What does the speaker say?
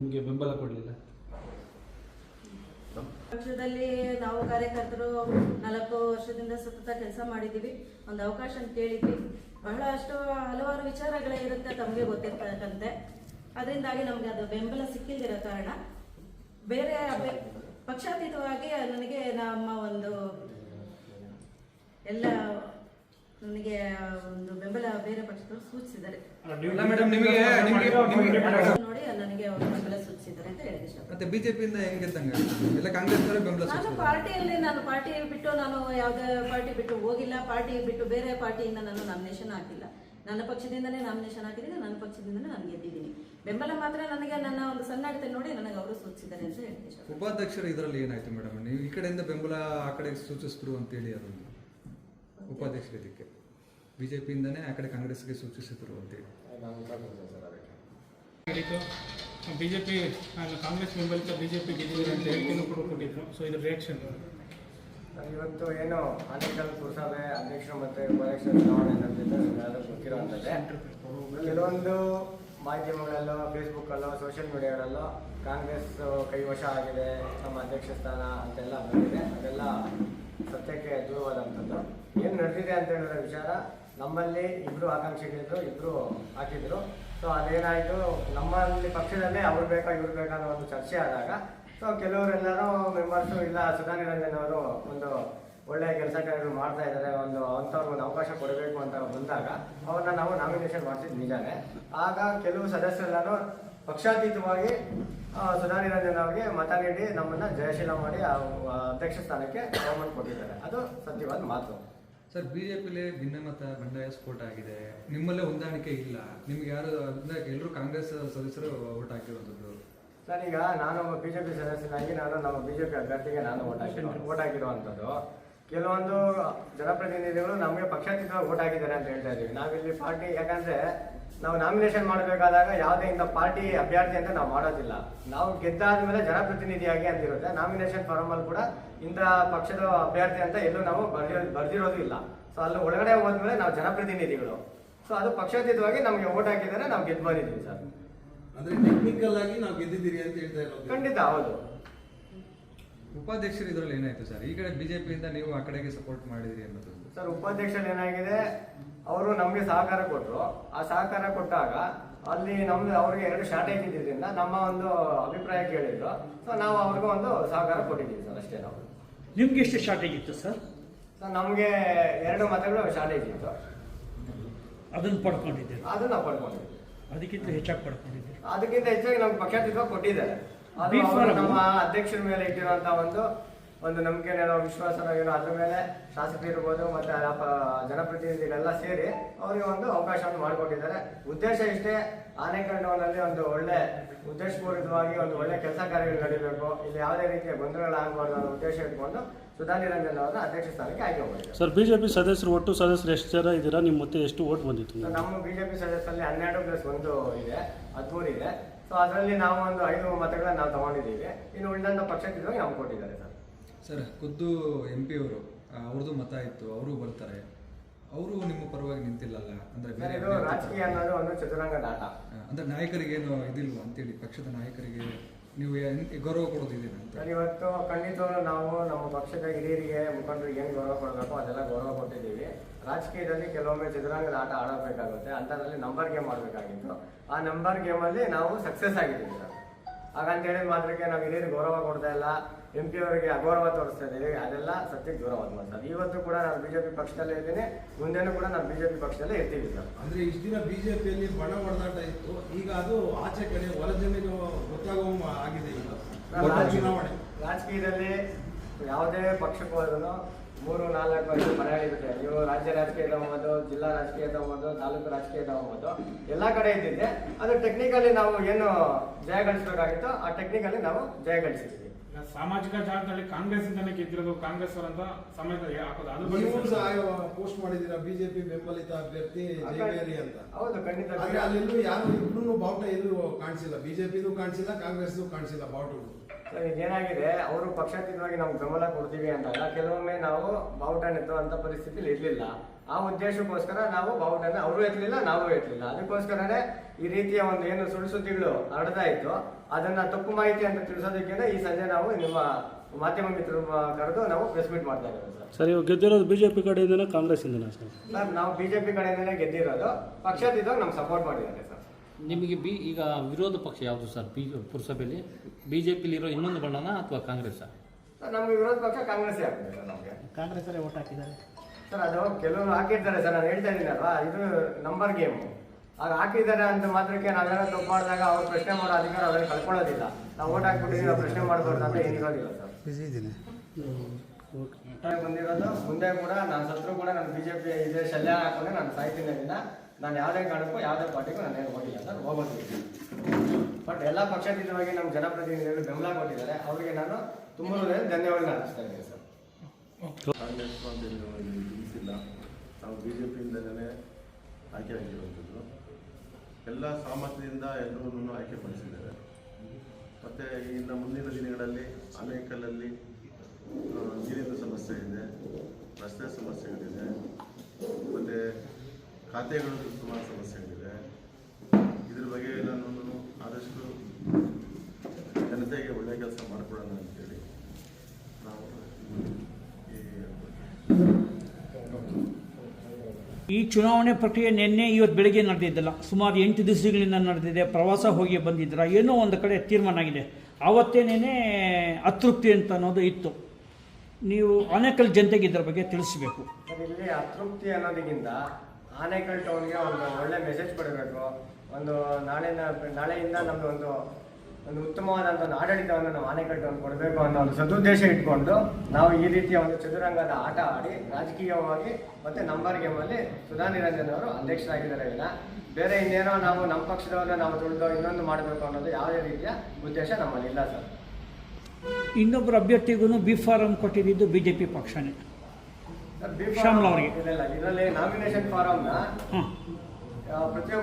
ನಿಮಗೆ ಬೆಂಬಲ ಕೊಡಲಿಲ್ಲ? ಪಕ್ಷದಲ್ಲಿ ನಾವು ಕಾರ್ಯಕರ್ತರು ನಾಲ್ಕು ವರ್ಷದಿಂದ ಸತತ ಕೆಲಸ ಮಾಡಿದ್ದೀವಿ. ಒಂದು ಅವಕಾಶ ಕೇಳಿದ್ವಿ ಬಹಳಷ್ಟು ಹಲವಾರು ವಿಚಾರಗಳೇ ಇರುತ್ತೆ ತಮಗೆ ಗೊತ್ತಿರ್ತಕ್ಕಂತೆ. ಅದರಿಂದಾಗಿ ನಮಗೆ ಅದು ಬೆಂಬಲ ಸಿಕ್ಕಿಲ್ದಿರೋ ಕಾರಣ ಬೇರೆ ಪಕ್ಷಾತೀತವಾಗಿ ನನಗೆ ನಮ್ಮ ಒಂದು ಎಲ್ಲ ನನಗೆ ಒಂದು ಬೆಂಬಲ ಬೇರೆ ಪಕ್ಷದವರು ಸೂಚಿಸಿದ್ದಾರೆ. ಅಲ್ಲ ಮೇಡಮ್ ನಿಮಗೆ ನಿಮಗೆ ನಿಮಗೆ ನೋಡಿ ನನಗೆ ಒಂದು ಬೆಂಬಲ ಸೂಚಿಸಿದ್ದಾರೆ ಅಂತ ಹೇಳಿ ಇಷ್ಟ ಮತ್ತೆ ಬಿಜೆಪಿಯಿಂದ ಹೆಂಗ್ ಕಾಂಗ್ರೆಸ್ನವರೇ ಬೆಂಬಲ ನಾನು. ಪಾರ್ಟಿಯಲ್ಲಿ ನಾನು ಪಾರ್ಟಿ ಬಿಟ್ಟು ನಾನು ಯಾವುದೇ ಪಾರ್ಟಿ ಬಿಟ್ಟು ಹೋಗಿಲ್ಲ. ಪಾರ್ಟಿ ಬಿಟ್ಟು ಬೇರೆ ಪಾರ್ಟಿಯಿಂದ ನಾನು ನಾಮಿನೇಷನ್ ಹಾಕಿಲ್ಲ. ನನ್ನ ಪಕ್ಷದಿಂದಲೇ ನಾಮಿನೇಷನ್ ಹಾಕಿದ್ದೀನಿ ನನ್ನ ಪಕ್ಷದಿಂದಲೇ ನಾನು ಗೆದ್ದಿದ್ದೀನಿ. ಬೆಂಬಲ ಮಾತ್ರ ನನಗೆ ನನ್ನ ಒಂದು ಸನ್ನಡತೆ ನೋಡಿ ನನಗೆ ಅವರು ಸೂಚಿಸಿದ್ದಾರೆ ಅಂತ ಹೇಳ್ತೀನಿ ಇಷ್ಟ. ಉಪಾಧ್ಯಕ್ಷರು ಇದರಲ್ಲಿ ಏನಾಯ್ತು ಮೇಡಮ್ ನೀವು ಈ ಕಡೆಯಿಂದ ಬೆಂಬಲ ಆ ಕಡೆ ಸೂಚಿಸಿದ್ರು ಅಂತೇಳಿ ಅದನ್ನು ಉಪಾಧ್ಯಕ್ಷರ ಇದಕ್ಕೆ. ಬಿಜೆಪಿಯಿಂದನೇ ಆ ಕಡೆ ಕಾಂಗ್ರೆಸ್ಗೆ ಸೂಚಿಸಿದ್ರು ಅಂತೇಳಿ ಬಿ ಜೆ ಪಿ ನಾನು ಕಾಂಗ್ರೆಸ್ ಬೆಂಬಲಿತ ಬಿ ಜೆ ಪಿ ಗೆದ್ದಿದ್ದಾರೆ ಅಂತ ಹೇಳಿಕೆನೂ ಕೂಡ ಕೊಟ್ಟಿದ್ರು. ಸೊ ಇದು ರಿಯಾಕ್ಷನ್ ಇವತ್ತು ಏನು ಆನೇಕಲ್ ಪುರಸಭೆ ಅಧ್ಯಕ್ಷರು ಮತ್ತು ಉಪಾಧ್ಯಕ್ಷರ ಚುನಾವಣೆ ಗೊತ್ತಿರುವಂಥದ್ದೇ ಕೆಲವೊಂದು ಮಾಧ್ಯಮಗಳಲ್ಲೋ ಫೇಸ್ಬುಕ್ಕಲ್ಲೋ ಸೋಷಿಯಲ್ ಮೀಡಿಯಾಗಳಲ್ಲೋ ಕಾಂಗ್ರೆಸ್ ಕೈವಶ ಆಗಿದೆ ನಮ್ಮ ಅಧ್ಯಕ್ಷ ಸ್ಥಾನ ಅಂತೆಲ್ಲ ಬಂದಿದೆ. ಅದೆಲ್ಲ ಸತ್ಯಕ್ಕೆ ದೂರವಾದಂಥದ್ದು ಏನು ನಡೆದಿದೆ ಅಂತ ಹೇಳಿದ್ರೆ ವಿಚಾರ. ನಮ್ಮಲ್ಲಿ ಇಬ್ಬರು ಆಕಾಂಕ್ಷಿಗಳಿದ್ರು ಇಬ್ಬರು ಹಾಕಿದ್ರು. ಸೊ ಅದೇನಾಯಿತು? ನಮ್ಮಲ್ಲಿ ಪಕ್ಷದಲ್ಲೇ ಅವ್ರು ಬೇಕಾ ಇವ್ರು ಬೇಕಾ ಅನ್ನೋ ಒಂದು ಚರ್ಚೆ ಆದಾಗ ಸೊ ಕೆಲವರೆಲ್ಲರೂ ಮೆಂಬರ್ಸು ಇಲ್ಲ ಸುಧಾ ನಿರಂಜನ್ ಅವರು ಒಂದು ಒಳ್ಳೆಯ ಕೆಲಸ ಕಾರ್ಯಗಳು ಮಾಡ್ತಾ ಇದ್ದಾರೆ ಒಂದು ಅಂಥವ್ರಿಗೆ ಒಂದು ಅವಕಾಶ ಕೊಡಬೇಕು ಅಂತ ಬಂದಾಗ ಅವ್ರನ್ನ ನಾವು ನಾಮಿನೇಷನ್ ಮಾಡಿಸಿದ್ದು ನಿಜಾನೆ. ಆಗ ಕೆಲವು ಸದಸ್ಯರೆಲ್ಲರೂ ಪಕ್ಷಾತೀತವಾಗಿ ಆ, ಸುಧಾ ನಿರಂಜನ್ ಅವರಿಗೆ ಮತ ನೀಡಿ ನಮ್ಮನ್ನು ಜಯಶೀಲ ಮಾಡಿ ಅಧ್ಯಕ್ಷ ಸ್ಥಾನಕ್ಕೆ ಗೌರ್ಮೆಂಟ್ ಕೊಟ್ಟಿದ್ದಾರೆ. ಅದು ಸತ್ಯವಾದ ಮಾತು. ಸರ್, ಬಿಜೆಪಿಲಿ ಭಿನ್ನಮತ ಬಂಡಾಯ ಸ್ಫೋಟ ಆಗಿದೆ. ನಿಮ್ಮಲ್ಲೇ ಹೊಂದಾಣಿಕೆ ಇಲ್ಲ. ನಿಮ್ಗೆ ಯಾರು ಎಲ್ಲರೂ ಕಾಂಗ್ರೆಸ್ ಸದಸ್ಯರು ಓಟ್ ಹಾಕಿರುವಂಥದ್ದು ಸರ್, ಈಗ ನಾನು ಬಿಜೆಪಿ ಸದಸ್ಯನಾಗಿ ನಾನು ನಮ್ಮ ಬಿಜೆಪಿ ಅಭ್ಯರ್ಥಿಗೆ ನಾನು ಓಟ್ ಹಾಕಿರೋ ಓಟ್ ಹಾಕಿರುವಂಥದ್ದು. ಕೆಲವೊಂದು ಜನಪ್ರತಿನಿಧಿಗಳು ನಮಗೆ ಪಕ್ಷಾತೀತವಾಗಿ ಓಟ್ ಹಾಕಿದ್ದಾರೆ ಅಂತ ಹೇಳ್ತಾ ಇದ್ದೀವಿ. ನಾವಿಲ್ಲಿ ಪಾರ್ಟಿ ಯಾಕಂದ್ರೆ ನಾವು ನಾಮಿನೇಷನ್ ಮಾಡಬೇಕಾದಾಗ ಯಾವುದೇ ಇಂಥ ಪಾರ್ಟಿ ಅಭ್ಯರ್ಥಿ ಅಂತ ನಾವು ಮಾಡೋದಿಲ್ಲ. ನಾವು ಗೆದ್ದಾದ ಮೇಲೆ ಜನಪ್ರತಿನಿಧಿಯಾಗಿ ಅಂತಿರುತ್ತೆ ನಾಮಿನೇಷನ್ ಫಾರಮ್ ಅಲ್ಲಿ ಕೂಡ ಇಂಥ ಪಕ್ಷದ ಅಭ್ಯರ್ಥಿ ಅಂತ ಎಲ್ಲೂ ನಾವು ಬರ್ದಿರೋ ಬರ್ದಿರೋದು ಇಲ್ಲ. ಸೊ ಅಲ್ಲಿ ಒಳಗಡೆ ಹೋದ್ಮೇಲೆ ನಾವು ಜನಪ್ರತಿನಿಧಿಗಳು. ಸೊ ಅದು ಪಕ್ಷಾತೀತವಾಗಿ ನಮಗೆ ಓಟ್ ಹಾಕಿದರೆ ನಾವು ಗೆದ್ದು ಬಂದಿದ್ದೀವಿ ಸರ್. ಅಂದ್ರೆ ಟೆಕ್ನಿಕಲ್ ಆಗಿ ನಾವು ಗೆದ್ದಿದ್ದೀರಿ ಅಂತ ಹೇಳ್ತಾ ಇರೋದು. ಖಂಡಿತ ಹೌದು. ಉಪಾಧ್ಯಕ್ಷರು ಇದರಲ್ಲಿ ಏನಾಯ್ತು ಸರ್? ಈ ಕಡೆ ಬಿಜೆಪಿಯಿಂದ ನೀವು ಆ ಕಡೆಗೆ ಸಪೋರ್ಟ್ ಮಾಡಿದಿರಿ ಅನ್ನೋದು. ಸರ್ ಉಪಾಧ್ಯಕ್ಷರು ಏನಾಗಿದೆ? ಅವರು ನಮಗೆ ಸಹಕಾರ ಕೊಟ್ಟರು ಆ ಸಹಕಾರ ಕೊಟ್ಟಾಗ ಅಲ್ಲಿ ನಮ್ದು ಅವ್ರಿಗೆ ಎರಡು ಶಾರ್ಟೇಜ್ ಇದ್ದಿದ್ದರಿಂದ ನಮ್ಮ ಒಂದು ಅಭಿಪ್ರಾಯ ಕೇಳಿದ್ರು. ಸೊ ನಾವು ಅವ್ರಿಗೂ ಒಂದು ಸಹಕಾರ ಕೊಟ್ಟಿದ್ದೀವಿ ಸರ್ ಅಷ್ಟೇ ನಾವು. ನಿಮ್ಗೆ ಎಷ್ಟು ಶಾರ್ಟೇಜ್ ಇತ್ತು ಸರ್? ಸೊ ನಮಗೆ ಎರಡು ಮತಗಳು ಶಾರ್ಟೇಜ್ ಇತ್ತು. ಅದನ್ನು ಪಡ್ಕೊಂಡಿದ್ದೆ ಅದು ನಾವು ಅದಕ್ಕಿಂತ ಹೆಚ್ಚಾಗಿ ಪಡ್ಕೊಂಡಿದ್ದೀವಿ ಅದಕ್ಕಿಂತ ಹೆಚ್ಚಾಗಿ ನಮ್ಗೆ ಪಕ್ಷಾತೀತ ಕೊಟ್ಟಿದ್ದಾರೆ. ಅದು ನಮ್ಮ ಅಧ್ಯಕ್ಷರ ಮೇಲೆ ಇಟ್ಟಿರುವಂತಹ ಒಂದು ಒಂದು ನಂಬಿಕೆನೇನೋ ವಿಶ್ವಾಸ ಏನೋ ಅದ್ರ ಮೇಲೆ ಶಾಸಕರು ಇರ್ಬೋದು ಮತ್ತೆ ಜನಪ್ರತಿನಿಧಿಗಳೆಲ್ಲ ಸೇರಿ ಅವರಿಗೆ ಒಂದು ಅವಕಾಶವನ್ನು ಮಾಡಿಕೊಟ್ಟಿದ್ದಾರೆ ಉದ್ದೇಶ ಇಷ್ಟೇ ಆನೆಕಲ್ನಲ್ಲಿ ಒಂದು ಒಳ್ಳೆ ಉದ್ದೇಶಪೂರ್ವಕವಾಗಿ ಒಂದು ಒಳ್ಳೆ ಕೆಲಸ ಕಾರ್ಯಗಳು ನಡೀಬೇಕು. ಇಲ್ಲಿ ಯಾವುದೇ ರೀತಿಯ ಗೊಂದಲಗಳಾಗಬಾರ್ದು ಅನ್ನೋ ಉದ್ದೇಶ ಇಟ್ಕೊಂಡು ಸುಧಾ ನಿರಂಜನ್ ಅವರ ಅಧ್ಯಕ್ಷ ಸ್ಥಾನಕ್ಕೆ ಆಯ್ಕೆ ಮಾಡಿದ್ದಾರೆ. ಸರ್ ಬಿಜೆಪಿ ಸದಸ್ಯರು ಒಟ್ಟು ಸದಸ್ಯರು ಎಷ್ಟು ಜನ ಇದ್ದೀರಾ? ನಿಮ್ಮ ಮತ್ತೆ ಎಷ್ಟು ಓಟ್ ಬಂದಿತ್ತು? ನಮ್ಮ ಬಿಜೆಪಿ ಸದಸ್ಯರಲ್ಲಿ ಹನ್ನೆರಡು ಪ್ಲಸ್ ಒಂದು ಇದೆ ಹದಿಮೂರು ಇದೆ. ಸೊ ಅದರಲ್ಲಿ ನಾವು ಒಂದು ಐದು ಮತಗಳನ್ನು ನಾವು ತಗೊಂಡಿದ್ದೀವಿ. ಇನ್ನು ಉಳಿದಂತ ಪಕ್ಷಕ್ಕೆ ನಮ್ಗೆ ಕೊಟ್ಟಿದ್ದಾರೆ ಸರ್. ಸರ್ ಖುದ್ದು ಎಂ ಪಿ ಅವರು ಅವ್ರದ್ದು ಮತ ಇತ್ತು ಅವರು ಬರ್ತಾರೆ. ಅವರು ನಿಮ್ಮ ಪರವಾಗಿ ನಿಂತಿಲ್ಲಲ್ಲ? ಅಂದ್ರೆ ಬೇರೆ ಇದು ರಾಜಕೀಯ ಅನ್ನೋದು ಒಂದು ಚದುರಂಗದ ಆಟ ಏನು ಅಂದ್ರೆ ನಾಯಕರಿಗೇನು ಇದಿಲ್ವಾ ಅಂತೇಳಿ ಪಕ್ಷದ ನಾಯಕರಿಗೆ ನೀವು ಏನ್- ಗೌರವ ಕೊಡೋದಿದ್ದೀರಾ ಅಂತ? ಸರ್ ಇವತ್ತು ಖಂಡಿತವಾಗ್ಲೂ ನಾವು ನಮ್ಮ ಪಕ್ಷದ ಹಿರಿಯರಿಗೆ ಮುಖಂಡರಿಗೆ ಏನು ಗೌರವ ಕೊಡಬೇಕು ಅದೆಲ್ಲ ಗೌರವ ಕೊಟ್ಟಿದ್ದೀವಿ. ರಾಜಕೀಯದಲ್ಲಿ ಕೆಲವೊಮ್ಮೆ ಚದುರಂಗದ ಆಟ ಆಡಬೇಕಾಗುತ್ತೆ ಅಂಥದ್ರಲ್ಲಿ ನಂಬರ್ ಗೇಮ್ ಆಡಬೇಕಾಗಿತ್ತು ಆ ನಂಬರ್ ಗೇಮಲ್ಲಿ ನಾವು ಸಕ್ಸಸ್ ಆಗಿದ್ದೀವಿ ಸರ್. ಹಾಗಂತ ಹೇಳಿದ ಮಾತ್ರಕ್ಕೆ ನಾವು ಹಿರಿಯರಿಗೆ ಗೌರವ ಕೊಡ್ತಾ ಇಲ್ಲ. ಎಂ ಪಿ ಅವರಿಗೆ ಅಗೌರವ ತೋರಿಸ್ತಾ ಇದ್ದೀವಿ ಅದೆಲ್ಲ ಸತ್ಯಕ್ಕೆ ದೂರವಾದ ಮಾತು ಇವತ್ತು ಕೂಡ ನಾನು ಬಿಜೆಪಿ ಪಕ್ಷದಲ್ಲೇ ಇದ್ದೀನಿ. ಮುಂದೆನೂ ಕೂಡ ನಾನು ಬಿಜೆಪಿ ಪಕ್ಷದಲ್ಲೇ ಇರ್ತೀವಿ ಸರ್. ಅಂದ್ರೆ ಇಷ್ಟು ದಿನ ಬಿಜೆಪಿಯಲ್ಲಿ ಬಣ್ಣ ಹೊಡೆದಾಟ ಇತ್ತು. ಈಗ ಅದು ಆಚೆ ಕಡೆ ಹೊರ ಜಮೀನು ಗೊತ್ತಾಗುವ ಆಗಿದೆ ಈಗ. ಚುನಾವಣೆ. ರಾಜಕೀಯದಲ್ಲಿ ಯಾವುದೇ ಪಕ್ಷಕ್ಕೂ ಹೋದ್ರೂ ಮೂರು ನಾಲ್ಕು ವರ್ಷ ಮನೆಗಳು ಇರುತ್ತೆ. ನೀವು ರಾಜ್ಯ ರಾಜಕೀಯ ತಗೊಂಬೋದು ಜಿಲ್ಲಾ ರಾಜಕೀಯ ತಗೊಂಬೋದು ತಾಲೂಕು ರಾಜಕೀಯ ತಗೊಂಬೋದು ಎಲ್ಲ ಕಡೆ ಇದ್ದಿದ್ದೆ. ಅದು ಟೆಕ್ನಿಕಲಿ ನಾವು ಏನು ಜಯ ಗಳಿಸಬೇಕಾಗಿತ್ತು ಆ ಟೆಕ್ನಿಕಲಿ ನಾವು ಜಯ ಗಳಿಸಿದ್ವಿ. ಸಾಮಾಜಿಕ ಜಾಲತಾಣದಲ್ಲಿ ಕಾಂಗ್ರೆಸ್ ಇಂದಾನೆ ಗೆದ್ದಿರೋದು ಕಾಂಗ್ರೆಸ್ ಅವರಂತ ಸಮೇತ ಹಾಕೋದು ಅದ್ರ ಬಗ್ಗೆ ಪೋಸ್ಟ್ ಮಾಡಿದ್ದೀರಾ ಬಿಜೆಪಿ ಬೆಂಬಲಿತ ಅಭ್ಯರ್ಥಿ ಅಂತ? ಹೌದು ಖಂಡಿತ. ಆದ್ರೆ ಅಲ್ಲೆಲ್ಲೂ ಯಾರು ಇಬ್ರು ಬಾವುಟ ಎಲ್ಲೂ ಕಾಣಿಸಿಲ್ಲ. ಬಿಜೆಪಿದು ಕಾಣಿಸಿಲ್ಲ ಕಾಂಗ್ರೆಸ್ ಕಾಣಿಸಿಲ್ಲ ಬಾವುಟಗಳು. ಸೊ ಇದೇನಾಗಿದೆ ಅವರು ಪಕ್ಷಾತೀತವಾಗಿ ನಮ್ಗೆ ಬೆಂಬಲ ಕೊಡ್ತೀವಿ ಅಂದಾಗ ಕೆಲವೊಮ್ಮೆ ನಾವು ಬಾವುಟ ನೆತ್ತುವಂತ ಪರಿಸ್ಥಿತಿಲಿ ಇರಲಿಲ್ಲ. ಆ ಉದ್ದೇಶಕ್ಕೋಸ್ಕರ ನಾವು ಬಾವುಟನ ಅವರು ಎತ್ತಲಿಲ್ಲ ನಾವು ಎತ್ತಲಿಲ್ಲ. ಅದಕ್ಕೋಸ್ಕರನೇ ಈ ರೀತಿಯ ಒಂದು ಏನು ಸುಳ್ಳು ಸುದ್ದಿಗಳು ಹರಡ್ತಾ ಇತ್ತು. ಅದನ್ನ ತಪ್ಪು ಮಾಹಿತಿ ಅಂತ ತಿಳಿಸೋದಕ್ಕೆ ಈ ಸಂಜೆ ನಾವು ನಿಮ್ಮ ಮಾಧ್ಯಮ ಮಿತ್ರರು ಕರೆದು ನಾವು ಪ್ರೆಸ್ ಮೀಟ್ ಮಾಡ್ತಾ ಇದ್ದೇವೆ ಸರ್. ಸರ್ ಇವಾಗ ಗೆದ್ದಿರೋದು ಬಿಜೆಪಿ ಜೆ ಕಾಂಗ್ರೆಸ್ ಇಂದನಾ ಸರ್? ಸರ್ ನಾವು ಬಿಜೆಪಿ ಕಡೆಯಿಂದನೇ ಗೆದ್ದಿರೋದು. ಪಕ್ಷದಿದ್ದಾಗ ನಮ್ಗೆ ಸಪೋರ್ಟ್ ಮಾಡಿದ್ದಾರೆ ಸರ್. ನಿಮಗೆ ಬಿ ಈಗ ವಿರೋಧ ಪಕ್ಷ ಯಾವುದು ಸರ್? ಬಿ ಪುರಸಭೆಯಲ್ಲಿ ಬಿ ಜೆ ಪಿಲಿರೋ ಇನ್ನೊಂದು ಬಣ್ಣನ ಅಥವಾ ಕಾಂಗ್ರೆಸ್ ಸರ್ ನಮಗೆ ವಿರೋಧ ಪಕ್ಷ ಕಾಂಗ್ರೆಸ್ ಆಗ್ತದೆ ಸರ್ ನಮಗೆ. ಕಾಂಗ್ರೆಸ್ಸಲ್ಲೇ ಓಟ್ ಹಾಕಿದ್ದಾರೆ. ಸರ್ ಅದು ಕೆಲವರು ಹಾಕಿರ್ತಾರೆ ಸರ್ ನಾನು ಹೇಳ್ತಾ ಇದ್ದೀನಲ್ವಾ ಇದು ನಂಬರ್ ಗೇಮ್. ಆಗ ಹಾಕಿದ್ದಾರೆ ಅಂತ ಮಾತ್ರಕ್ಕೆ ನಾವೇನೋ ತಪ್ಪು ಮಾಡಿದಾಗ ಅವ್ರು ಪ್ರಶ್ನೆ ಮಾಡೋ ಅಧಿಕಾರ ಅದನ್ನು ಕಳ್ಕೊಳ್ಳೋದಿಲ್ಲ. ನಾವು ಓಟ್ ಹಾಕ್ಬಿಟ್ಟಿದ್ದೀವಿ ನಾವು ಪ್ರಶ್ನೆ ಮಾಡಬಾರ್ದು ಅಂತ ಏನಿರೋದಿಲ್ಲ ಸರ್. ಒಟ್ಟಾರೆ ಬಂದಿರೋದು ಮುಂದೆ ಕೂಡ ನಾನು ಸತ್ರು ಕೂಡ ನಾನು ಬಿಜೆಪಿ ಇದೆ ಶಲ್ಯ ಹಾಕೊಂಡೆ ನಾನು ಸಾಯ್ತೀನಿ ನಾನು ಯಾವುದೇ ಕಾರಣಕ್ಕೂ ಯಾವುದೇ ಪಾರ್ಟಿಗೂ ನಾನು ಏನು ಹೋಗಿಲ್ಲ ಅಂತ ಹೋಗೋದಿಲ್ಲ ಬಟ್ ಎಲ್ಲ ಪಕ್ಷಾತೀತವಾಗಿ ನಮ್ಮ ಜನಪ್ರತಿನಿಧಿಗಳು ಬೆಂಬಲ ಕೊಟ್ಟಿದ್ದಾರೆ. ಅವರಿಗೆ ನಾನು ತುಂಬ ಧನ್ಯವಾದ ಅರ್ಪಿಸ್ತಾ ಇದ್ದೀನಿ ಸರ್. ಕಾಂಗ್ರೆಸ್ ಅಂತ ತಿಳಿಸಿಲ್ಲ ನಾವು ಬಿ ಜೆ ಪಿಯಿಂದಲೇ ಆಯ್ಕೆ ಆಗಿರುವಂಥದ್ದು. ಎಲ್ಲ ಸಾಮರ್ಥ್ಯದಿಂದ ಎಲ್ಲರೂ ಆಯ್ಕೆ ಪಡಿಸಿದ್ದಾರೆ. ಮತ್ತು ಇನ್ನು ಮುಂದಿನ ದಿನಗಳಲ್ಲಿ ಆನೇಕಲ್ಲಲ್ಲಿ ಆ, ನೀರಿನ ಸಮಸ್ಯೆ ಇದೆ ರಸ್ತೆ ಸಮಸ್ಯೆಗಳಿದೆ ಮತ್ತು ಖಾತೆಗಳು ಸುಮಾರು ಸಮಸ್ಯೆಗಳಿದೆ. ಇದ್ರ ಬಗ್ಗೆ ನಾನು ಆದಷ್ಟು ಜನತೆಗೆ ಒಳ್ಳೆಯ ಕೆಲಸ ಮಾಡಿಕೊಡೋಣ ಅಂತೇಳಿ ನಾವು ಈ ಚುನಾವಣೆ ಪ್ರಕ್ರಿಯೆ ನಿನ್ನೆ ಇವತ್ತು ಬೆಳಗ್ಗೆ ನಡೆದಿದ್ದಲ್ಲ. ಸುಮಾರು ಎಂಟು ದಿವಸಗಳಿಂದ ನಡೆದಿದೆ. ಪ್ರವಾಸ ಹೋಗಿ ಬಂದಿದ್ದೀರ ಏನೋ ಒಂದು ಕಡೆ ತೀರ್ಮಾನ ಆಗಿದೆ. ಆವತ್ತೇನೇ ಅತೃಪ್ತಿ ಅಂತ ಅನ್ನೋದು ಇತ್ತು. ನೀವು ಅನೇಕಲ್ ಜನತೆಗೆ ಇದರ ಬಗ್ಗೆ ತಿಳಿಸಬೇಕು. ಇಲ್ಲಿ ಅತೃಪ್ತಿ ಅನ್ನೋದಕ್ಕಿಂತ ಆನೇಕಲ್ ಟೌನ್ಗೆ ಒಂದು ಒಳ್ಳೆ ಮೆಸೇಜ್ ಕೊಡಬೇಕು. ಒಂದು ನಾಳೆ ನಾಳೆಯಿಂದ ನಮ್ದು ಒಂದು ಒಂದು ಉತ್ತಮವಾದಂಥ ಒಂದು ಆಡಳಿತವನ್ನು ನಾವು ಆನೇಕಲ್ ಟೌನ್ ಕೊಡಬೇಕು ಅನ್ನೋ ಒಂದು ಸದುದ್ದೇಶ ಇಟ್ಕೊಂಡು ನಾವು ಈ ರೀತಿಯ ಒಂದು ಚದುರಂಗದ ಆಟ ಆಡಿ ರಾಜಕೀಯವಾಗಿ ಮತ್ತೆ ನಂಬರ್ ಗೇಮಲ್ಲಿ ಸುಧಾ ನಿರಂಜನ್ ಅವರು ಅಧ್ಯಕ್ಷರಾಗಿದ್ದಾರೆ ಇಲ್ಲ ಬೇರೆ ಇನ್ನೇನೋ ನಾವು ನಮ್ಮ ಪಕ್ಷದವ್ರನ್ನ ನಾವು ದುಡಿದು ಇನ್ನೊಂದು ಮಾಡಬೇಕು ಅನ್ನೋದು ಯಾವುದೇ ರೀತಿಯ ಉದ್ದೇಶ ನಮ್ಮಲ್ಲಿ ಇಲ್ಲ ಸರ್. ಇನ್ನೊಬ್ಬರು ಅಭ್ಯರ್ಥಿಗೂ ಬಿ ಫಾರಂ ಕೊಟ್ಟಿದ್ದು ಬಿ ಜೆ ಪಿ ಪಕ್ಷನೇ. ಶ್ಯಾಮ್ಲಾ ಅವರಿಗೆ. ನಾಮಿನೇಷನ್ ಫಾರಮ್ನ ಪ್ರತಿಯೊಬ್ಬ